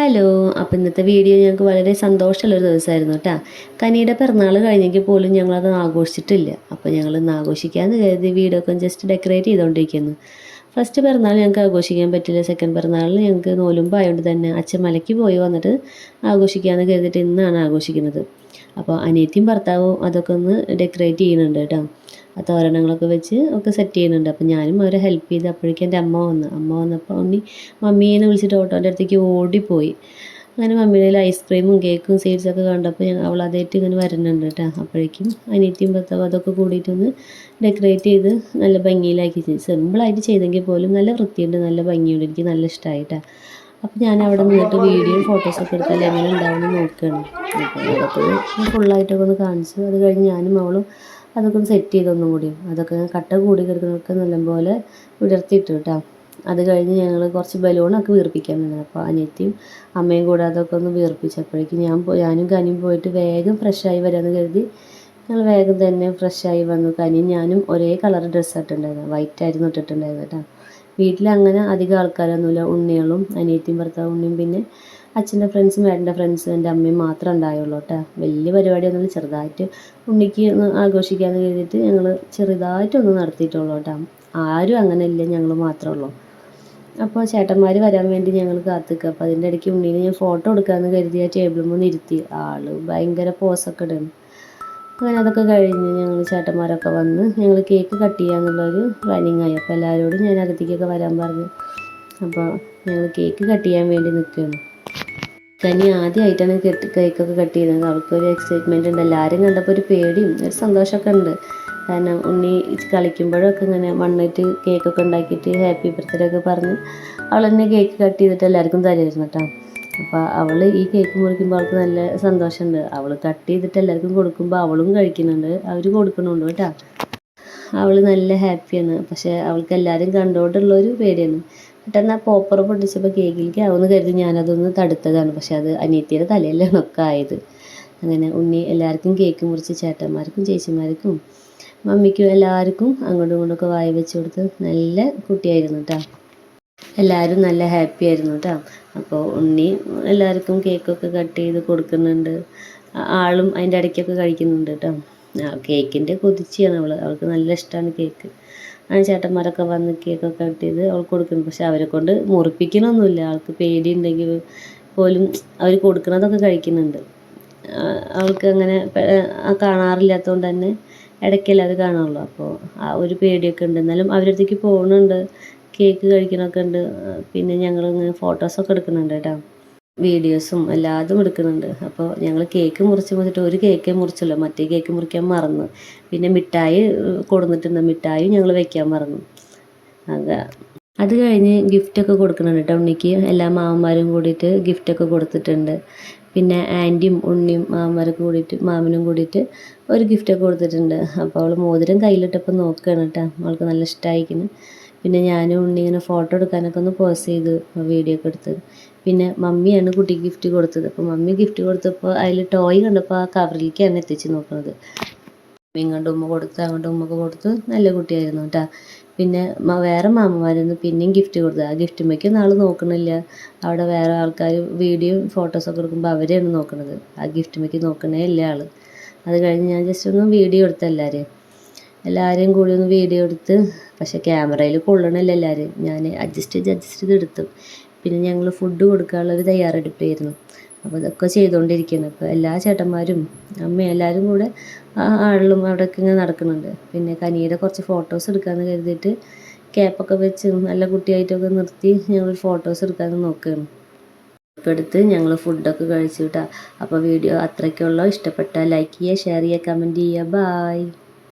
Hello അപ്പോൾ ഇന്നത്തെ video ഞങ്ങൾക്ക് വളരെ സന്തോഷമുള്ളൊരു ദിവസമായിരുന്നു കേട്ടോ. കനിയുടെ പിറന്നാൾ കഴിഞ്ഞെങ്കിൽ പോലും ഞങ്ങളത് ആഘോഷിച്ചിട്ടില്ല. അപ്പോൾ ഞങ്ങൾ ഇന്ന് ആഘോഷിക്കാമെന്ന് കരുതി വീടൊക്കെ ജസ്റ്റ് ഡെക്കറേറ്റ് ചെയ്തുകൊണ്ടിരിക്കുന്നു ഫസ്റ്റ് പിറന്നാൾ ഞങ്ങൾക്ക് ആഘോഷിക്കാൻ പറ്റില്ല. സെക്കൻഡ് പിറന്നാളിൽ ഞങ്ങൾക്ക് നോലുമ്പായതുകൊണ്ട് തന്നെ അച്ഛൻ മലയ്ക്ക് പോയി വന്നിട്ട് ആഘോഷിക്കാമെന്ന് കരുതിയിട്ട് ഇന്നാണ് ആഘോഷിക്കുന്നത്. അപ്പോൾ അനിയത്തിയും ഭർത്താവും അതൊക്കെ ഒന്ന് ഡെക്കറേറ്റ് ചെയ്യുന്നുണ്ട് കേട്ടോ. ആ തോരണങ്ങളൊക്കെ വെച്ച് ഒക്കെ സെറ്റ് ചെയ്യുന്നുണ്ട്. അപ്പോൾ ഞാനും അവരെ ഹെൽപ്പ് ചെയ്ത് അപ്പോഴേക്കും എന്റെ അമ്മ വന്നു. അമ്മ വന്നപ്പോൾ ഉണ്ണി മമ്മീനെ വിളിച്ചിട്ട് ഓട്ടോന്റെ അടുത്തേക്ക് ഓടിപ്പോയി. അങ്ങനെ മമ്മിയുടെ ഐസ്ക്രീമും കേക്കും സ്വീറ്റ്സൊക്കെ കണ്ടപ്പോൾ ഞാൻ അവൾ അതേറ്റ് ഇങ്ങനെ വരുന്നുണ്ട് കേട്ടോ അപ്പോഴേക്കും അനിയത്തിയും ഭർത്താവും അതൊക്കെ കൂടിയിട്ടൊന്ന് ഡെക്കറേറ്റ് ചെയ്ത് നല്ല ഭംഗിയിലാക്കി. സിമ്പിളായിട്ട് ചെയ്തെങ്കിൽ പോലും നല്ല വൃത്തിയുണ്ട് നല്ല ഭംഗിയുണ്ട്. എനിക്ക് നല്ല ഇഷ്ടമായിട്ടാണ് അപ്പോൾ ഞാൻ അവിടെ നിന്നിട്ട് വീഡിയോയും ഫോട്ടോസൊക്കെ എടുത്താൽ എങ്ങനെ ഉണ്ടാവുമെന്ന് നോക്കുകയാണ് അപ്പോൾ അതൊക്കെ ഫുള്ളായിട്ടൊക്കെ ഒന്ന് കാണിച്ചു. അത് കഴിഞ്ഞ് ഞാനും അവളും അതൊക്കെ ഒന്ന് സെറ്റ് ചെയ്തൊന്നും കൂടി അതൊക്കെ കട്ട കൂടി കിടക്കുന്നതൊക്കെ നല്ലപോലെ വിടർത്തിയിട്ടു കേട്ടോ അത് കഴിഞ്ഞ് ഞങ്ങൾ കുറച്ച് ബലൂണൊക്കെ വീർപ്പിക്കാൻ നിന്നത് അപ്പോൾ അനിയത്തിയും അമ്മയും കൂടെ അതൊക്കെ ഒന്ന് വീർപ്പിച്ചപ്പോഴേക്കും ഞാൻ ഞാനും കനിയും പോയിട്ട് വേഗം ഫ്രഷായി വരാമെന്ന് കരുതി ഞങ്ങൾ വേഗം തന്നെ ഫ്രഷായി വന്നു. കനിയും ഞാനും ഒരേ കളർ ഡ്രസ്സ് ഇട്ടുണ്ടായിരുന്നു വൈറ്റ് ആയിരുന്നു ഇട്ടിട്ടുണ്ടായിരുന്നു കേട്ടോ വീട്ടിൽ അങ്ങനെ അധികം ആൾക്കാരൊന്നുമില്ല. ഉണ്ണികളും അനിയത്തിയും ഭർത്താവ് ഉണ്ണിയും പിന്നെ അച്ഛന്റെ ഫ്രണ്ട്സും ഏട്ടന്റെ ഫ്രണ്ട്സും എന്റെ അമ്മയും മാത്രമേ ഉണ്ടായുള്ളൂ കേട്ടോ വലിയ പരിപാടിയൊന്നുമില്ല. ചെറുതായിട്ട് ഉണ്ണിക്ക് ഒന്ന് ആഘോഷിക്കാമെന്ന് കരുതിയിട്ട് ഞങ്ങൾ ചെറുതായിട്ടൊന്ന് നടത്തിയിട്ടുള്ളൂ കേട്ടോ ആരും അങ്ങനെ ഇല്ല. ഞങ്ങൾ മാത്രമേ ഉള്ളൂ. അപ്പോൾ ചേട്ടന്മാർ വരാൻ വേണ്ടി ഞങ്ങൾ കാത്തിക്കുക അപ്പോൾ അതിന്റെ ഇടയ്ക്ക് ഉണ്ണീനെ ഞാൻ ഫോട്ടോ എടുക്കാമെന്ന് കരുതി ആ ടേബിളിൽ നിന്ന് ഇരുത്തി. ആൾ ഭയങ്കര പോസൊക്കെ ഇടുന്നു. അങ്ങനെ അതൊക്കെ കഴിഞ്ഞ് ഞങ്ങൾ ചേട്ടന്മാരൊക്കെ വന്ന് ഞങ്ങൾ കേക്ക് കട്ട് ചെയ്യാന്നുള്ളൊരു പ്ലാനിങ് ആയി. അപ്പോൾ എല്ലാവരോടും ഞാൻ അകത്തേക്കൊക്കെ വരാൻ പറഞ്ഞു. അപ്പോൾ ഞങ്ങൾ കേക്ക് കട്ട് ചെയ്യാൻ വേണ്ടി നിൽക്കുകയാണ്. കനി ആദ്യമായിട്ടാണ് കേക്കൊക്കെ കട്ട് ചെയ്യുന്നത്. അവൾക്കൊരു എക്സൈറ്റ്മെന്റ് ഉണ്ട്. എല്ലാവരും കണ്ടപ്പോൾ ഒരു പേടിയും ഒരു സന്തോഷമൊക്കെ ഉണ്ട്. കാരണം ഉണ്ണി കളിക്കുമ്പോഴൊക്കെ ഇങ്ങനെ മണ്ണിട്ട് കേക്കൊക്കെ ഉണ്ടാക്കിയിട്ട് ഹാപ്പി ബർത്ത്ഡേ ഒക്കെ പറഞ്ഞ് അവൾ തന്നെ കേക്ക് കട്ട് ചെയ്തിട്ട് എല്ലാവർക്കും തരുമായിരുന്നു കേട്ടോ. അപ്പോൾ അവൾ ഈ കേക്ക് മുറിക്കുമ്പോൾ അവൾക്ക് നല്ല സന്തോഷമുണ്ട്. അവൾ കട്ട് ചെയ്തിട്ട് എല്ലാവർക്കും കൊടുക്കുമ്പോൾ അവളും കഴിക്കുന്നുണ്ട്. അവർ കൊടുക്കണുണ്ട് കേട്ടോ. അവൾ നല്ല ഹാപ്പിയാണ് പക്ഷേ അവൾക്ക് എല്ലാവരും കണ്ടുകൊണ്ടുള്ളൊരു പേടിയാണ്. പെട്ടെന്ന് ആ പോപ്പർ പൊട്ടിച്ചപ്പോൾ കേക്കിലേക്ക് ആവുമെന്ന് കരുതി ഞാനതൊന്ന് തടുത്തതാണ്. പക്ഷേ അത് അനിയത്തിയുടെ തലയിലാണ് ഒക്കെ ആയത്. അങ്ങനെ ഉണ്ണി എല്ലാവർക്കും കേക്ക് മുറിച്ച് ചേട്ടന്മാർക്കും ചേച്ചിമാർക്കും മമ്മിക്കും എല്ലാവർക്കും അങ്ങോട്ടും ഇങ്ങോട്ടൊക്കെ വായി വെച്ച് കൊടുത്ത് നല്ല കുട്ടിയായിരുന്നു കേട്ടോ എല്ലാവരും നല്ല ഹാപ്പി ആയിരുന്നു കേട്ടോ അപ്പോൾ ഉണ്ണി എല്ലാവർക്കും കേക്കൊക്കെ കട്ട് ചെയ്ത് കൊടുക്കുന്നുണ്ട്. ആളും അതിന്റെ ഇടയ്ക്കൊക്കെ കഴിക്കുന്നുണ്ട് കേട്ടോ കേക്കിന്റെ കൊതിച്ചാണ് അവൾ അവൾക്ക് നല്ല ഇഷ്ടമാണ് കേക്ക്. ആ ചേട്ടന്മാരൊക്കെ വന്ന് കേക്കൊക്കെ കട്ട് ചെയ്ത് അവൾ കൊടുക്കുന്നു. പക്ഷെ അവരെ കൊണ്ട് മുറിപ്പിക്കണമൊന്നുമില്ല ആൾക്ക് പേടിയുണ്ടെങ്കിൽ പോലും അവർ കൊടുക്കുന്നതൊക്കെ കഴിക്കുന്നുണ്ട്. അവൾക്ക് അങ്ങനെ കാണാറില്ലാത്തതുകൊണ്ട് തന്നെ ഇടയ്ക്കല്ലേ അത് കാണുള്ളൂ അപ്പോൾ ആ ഒരു പേടിയൊക്കെ ഉണ്ട്. എന്നാലും അവരുടെ അടുത്തേക്ക് പോകുന്നുണ്ട് കേക്ക് കഴിക്കണമൊക്കെ ഉണ്ട്. പിന്നെ ഞങ്ങൾ ഇങ്ങനെ ഫോട്ടോസൊക്കെ എടുക്കുന്നുണ്ട് കേട്ടോ. വീഡിയോസും എല്ലാതും എടുക്കുന്നുണ്ട്. അപ്പോൾ ഞങ്ങൾ കേക്ക് മുറിച്ച് മുറിച്ചിട്ട് ഒരു കേക്കേ മുറിച്ചല്ലോ മറ്റേ കേക്ക് മുറിക്കാൻ മറന്നു. പിന്നെ മിഠായി കൊടുന്നിട്ടുണ്ട്. മിഠായി ഞങ്ങൾ വെക്കാൻ മറന്നു. അത്. അത് കഴിഞ്ഞ് ഗിഫ്റ്റൊക്കെ കൊടുക്കുന്നുണ്ട് കേട്ടോ ഉണ്ണിക്ക്. എല്ലാ മാമന്മാരും കൂടിയിട്ട് ഗിഫ്റ്റൊക്കെ കൊടുത്തിട്ടുണ്ട്. പിന്നെ ആന്റിയും ഉണ്ണിയും മാമ്മാരും കൂടിയിട്ട് മാമനും കൂടിയിട്ട് ഒരു ഗിഫ്റ്റൊക്കെ കൊടുത്തിട്ടുണ്ട്. അപ്പോൾ അവൾ മോതിരം കയ്യിലിട്ടപ്പോൾ നോക്കുകയാണ് കേട്ടോ അവൾക്ക് നല്ല ഇഷ്ടമായിരിക്കുന്നു പിന്നെ ഞാനും ഉണ്ണി ഇങ്ങനെ ഫോട്ടോ എടുക്കാനൊക്കെ ഒന്ന് പോസ് ചെയ്ത് വീഡിയോ ഒക്കെ എടുത്തത് പിന്നെ മമ്മിയാണ് കുട്ടിക്ക് ഗിഫ്റ്റ് കൊടുത്തത്. അപ്പോൾ മമ്മി ഗിഫ്റ്റ് കൊടുത്തപ്പോൾ അതിൽ ടോയ് കണ്ടപ്പോൾ ആ കവറിലേക്കാണ് എത്തിച്ച് നോക്കുന്നത് ഇങ്ങോട്ട് ഉമ്മ കൊടുത്ത് അങ്ങോട്ട് ഉമ്മക്ക് കൊടുത്ത് നല്ല കുട്ടിയായിരുന്നു കേട്ടോ പിന്നെ വേറെ മാമന്മാരൊന്നും പിന്നെയും ഗിഫ്റ്റ് കൊടുത്തത്. ആ ഗിഫ്റ്റുമ്മയ്ക്ക് നാൾ നോക്കണില്ല. അവിടെ വേറെ ആൾക്കാർ വീഡിയോയും ഫോട്ടോസൊക്കെ എടുക്കുമ്പോൾ അവരെയാണ് നോക്കണത്. ആ ഗിഫ്റ്റുമ്മയ്ക്ക് നോക്കണേ ഇല്ല ആൾ അത് കഴിഞ്ഞ് ഞാൻ ജസ്റ്റ് ഒന്ന് വീഡിയോ എടുത്ത എല്ലാവരെയും എല്ലാവരെയും കൂടി ഒന്ന് വീഡിയോ എടുത്ത് പക്ഷെ ക്യാമറയിൽ കൊള്ളണില്ല എല്ലാവരും ഞാൻ അഡ്ജസ്റ്റ് ചെയ്ത് അഡ്ജസ്റ്റ് ചെയ്ത് എടുത്തു. പിന്നെ ഞങ്ങൾ ഫുഡ് കൊടുക്കാനുള്ളൊരു തയ്യാറെടുപ്പായിരുന്നു. അപ്പോൾ ഇതൊക്കെ ചെയ്തുകൊണ്ടിരിക്കുകയാണ് അപ്പോൾ എല്ലാ ചേട്ടന്മാരും അമ്മയും എല്ലാവരും കൂടെ ആ ആളിലും അവിടെയൊക്കെ ഇങ്ങനെ നടക്കുന്നുണ്ട്. പിന്നെ കനിയുടെ കുറച്ച് ഫോട്ടോസ് എടുക്കാമെന്ന് കരുതിയിട്ട് ക്യാപ്പൊക്കെ വെച്ച് നല്ല കുട്ടിയായിട്ടൊക്കെ നിർത്തി ഞങ്ങൾ ഫോട്ടോസ് എടുക്കാമെന്ന് നോക്കുകയാണ് ഒക്കെ എടുത്ത് ഞങ്ങൾ ഫുഡൊക്കെ കഴിച്ചു കേട്ടോ അപ്പോൾ വീഡിയോ അത്രയ്ക്കുള്ള. ഇഷ്ടപ്പെട്ട ലൈക്ക് ചെയ്യുക ഷെയർ ചെയ്യുക കമന്റ് ചെയ്യുക. ബായ്